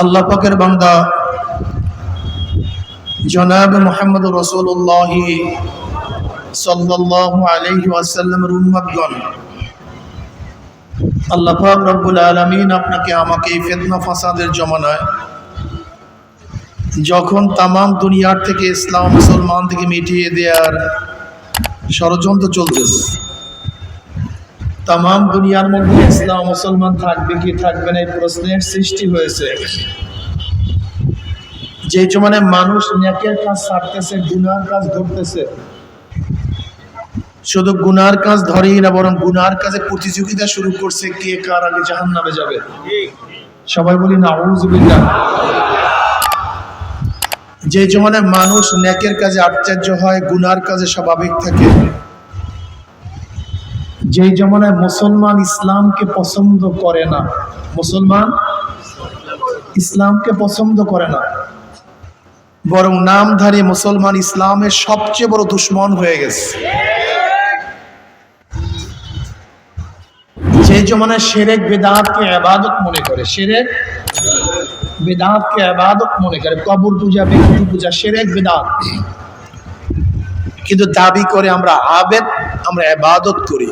আল্লাহ পাকের বান্দা। জনাব মোহাম্মদ রসুল্লাহ আপনাকে আমাকে ফেতনা জমানায় যখন তামাম দুনিয়ার থেকে ইসলাম মুসলমান থেকে মিটিয়ে ষড়যন্ত্র চলতেছে। তামাম দুনিয়ার মধ্যে ইসলাম মুসলমান থাকবে কি থাকবে না এই প্রশ্নের সৃষ্টি হয়েছে। যে জমানে মানুষ নেকের কাজ ছাড়তেছে, গুনার কাজ ধরতেছে। শুধু গুনার কাজ ধরেই না, বরং গুনার কাজে প্রতিযোগিতা শুরু করছে কে কার আগে জাহান নামে যাবে। সবাই বলি না যে জমানে মানুষ নেকের কাজে আশ্চর্য হয়, গুনার কাজে স্বাভাবিক থাকে। যেই জমানায় মুসলমান ইসলামকে পছন্দ করে না, মুসলমান ইসলামকে পছন্দ করে না, বরং নামধারী মুসলমান ইসলামের সবচেয়ে বড় দুশ্মন হয়ে গেছে। যে জমানায় সেরেক বেদাতকে আবাদত মনে করে, সেরেক বেদাতকে আবাদত মনে করে, কবর পূজা ব্যক্তি পূজা, সেরেক বেদাত। কিন্তু দাবি করে আমরা আবেদ, আমরা আবাদত করি।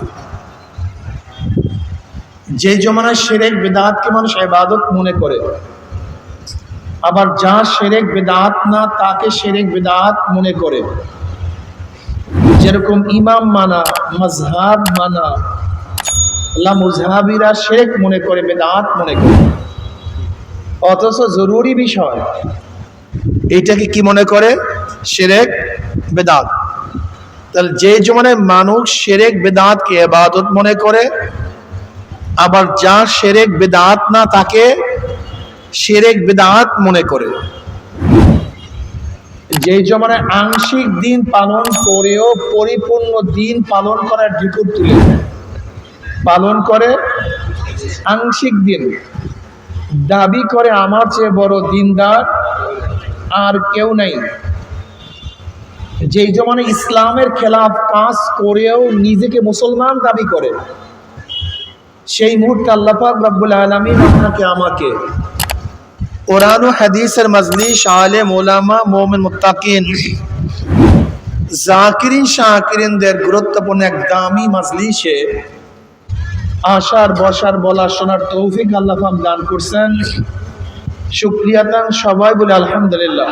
যে জমানায় সেরেক বেদাতকে মানুষ এবাদত মনে করে, আবার যা সেরেক বেদাত না, তাকে সেরেক বেদাত মনে করে। যেরকম ইমাম মানা মজহাব মানা লা মুজহাবিরা শেখ মনে করে, বেদাত মনে করে। অথচ জরুরি বিষয়, এইটাকে কি মনে করে? সেরেক বেদাত। তাহলে যে জমানায় মানুষ সেরেক বেদাতকে এবাদত মনে করে আবার যা সেরেক বেদাত না তাকে সেরেক বেদাত মনে করে। যে জমানায় আংশিক দিন পালন করেও পরিপূর্ণ দিন পালন করার ঢিকুর তুলে পালন করে আংশিক দিন। দাবি করে আমার চেয়ে বড় দিনদার আর কেউ নাই। যেই জমানে ইসলামের খেলাফ কাজ করেও নিজেকে মুসলমান দাবি করে। সেই মুহূর্তে আল্লাপাক রব্বুল আলমিন আপনাকে, আমাকে কোরআন ও হাদিসের মজলিস আলে মোলামা মোমেন, মুত্তাকিন, জাকিরিন, শাকিরিনদের গুরুত্বপূর্ণ এক দামি মজলিসে আসার, বসার বলা শোনার তৌফিক আল্লাহ পাক দান করছেন। শুক্রিয়াতান সবাই বলে আলহামদুলিল্লাহ।